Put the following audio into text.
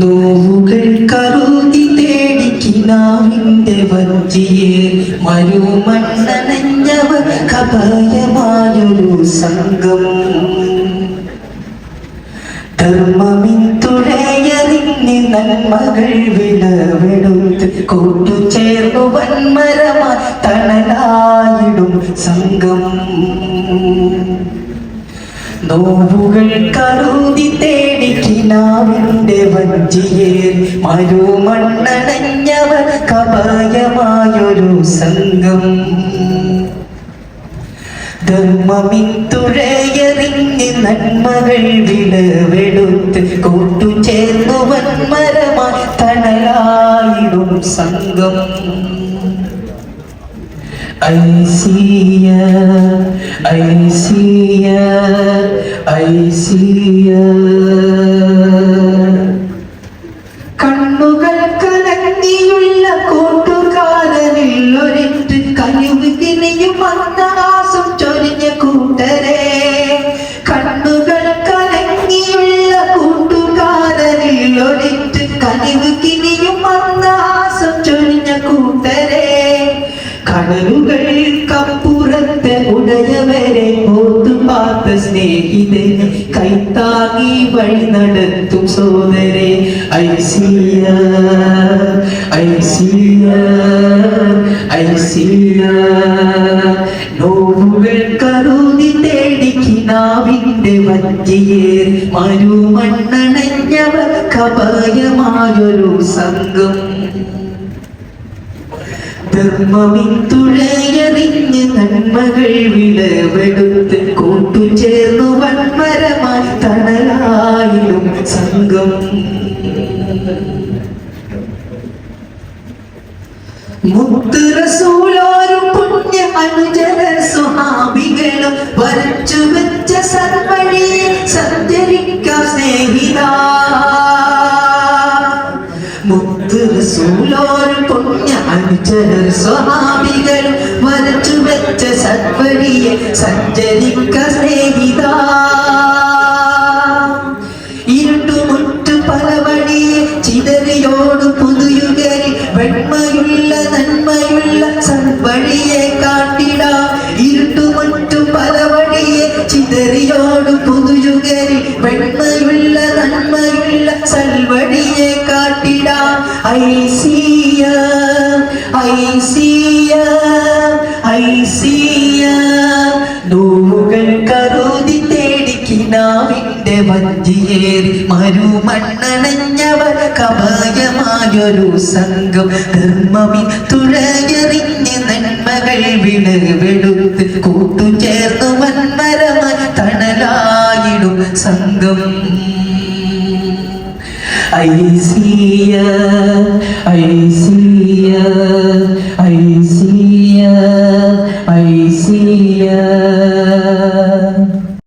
നോവുകൾ കരുതി തേടിക്കിനാവിന്റെ വഞ്ചിയെ മരുമണ്ണനഞ്ഞവർ കപയമായൊരു സംഘം. ധർമ്മമിൻ തുഴയറിഞ്ഞ് നന്മകൾ വിളവെടുത്ത് കൂട്ടുചേർന്നു വന്മരമാ തണലായിടും സംഘം. നോവുകൾ കരുതി തേടി കിനാവിന്റെ വഞ്ചിയെ മരുമണ്ണണഞ്ഞവർ കപായമായൊരു സംഘം. ധർമ്മമിൻ തുഴയറിഞ്ഞ് നന്മകൾ വിളവെടുത്ത് കൂട്ടുചേർന്നു വന്മരമാ തണലായിടും സംഘം. ഐസിയ ഐസിയ ഐസിയ കണ്ണുകൾ കടലുകൾക്കപ്പുറത്ത് ഉടയവരെ ഓർത്തു പാർത്ത സ്നേഹിതന് കൈത്താങ്ങി വഴി നടത്തും സോദരെ ഐസിയ ഐസിയ ഐസിയ നോവുകൾ കരുതി തേടിക്കിനാവിന്റെ വഞ്ചിയേർ. മരുമണ്ണണഞ്ഞവർ കപായമായൊരു സംഘം. ധർമ്മമിൻ തുഴയറിഞ്ഞ് നന്മകൾ വിളവെടുത്ത് കൂട്ടുചേർന്നു വന്മരമായി തണലായിലും സംഘം. മുത്തുറസൂലോരും വരച്ചു വെച്ച സഞ്ചരിക്ക സ്നേഹിത. ഇരുട്ടുമുറ്റു പല വഴിയെ ചിതറിയോട് പുതുയുകരി വെണ്മയുള്ള നന്മയുള്ള സൽവഴിയെ കാട്ടിടാം. ഇരുട്ടുമുറ്റു പല വഴിയെ ചിതറിയോട് പുതുയുകരി വെണ്മയുള്ള നന്മയുള്ള സൽവഴിയെ കാട്ടിടാം. ഐസിയ ഐസിയ വഞ്ചിയേറി മരുമണ്ണണഞ്ഞവർ കപായമായൊരു സംഘം. ധർമ്മമി തുഴയറിഞ്ഞ് നന്മകൾ വിളവെടുത്ത് കൂട്ടുചേർന്നു വന്മരമ തണലായിടും സംഘം. Isaiah Isaiah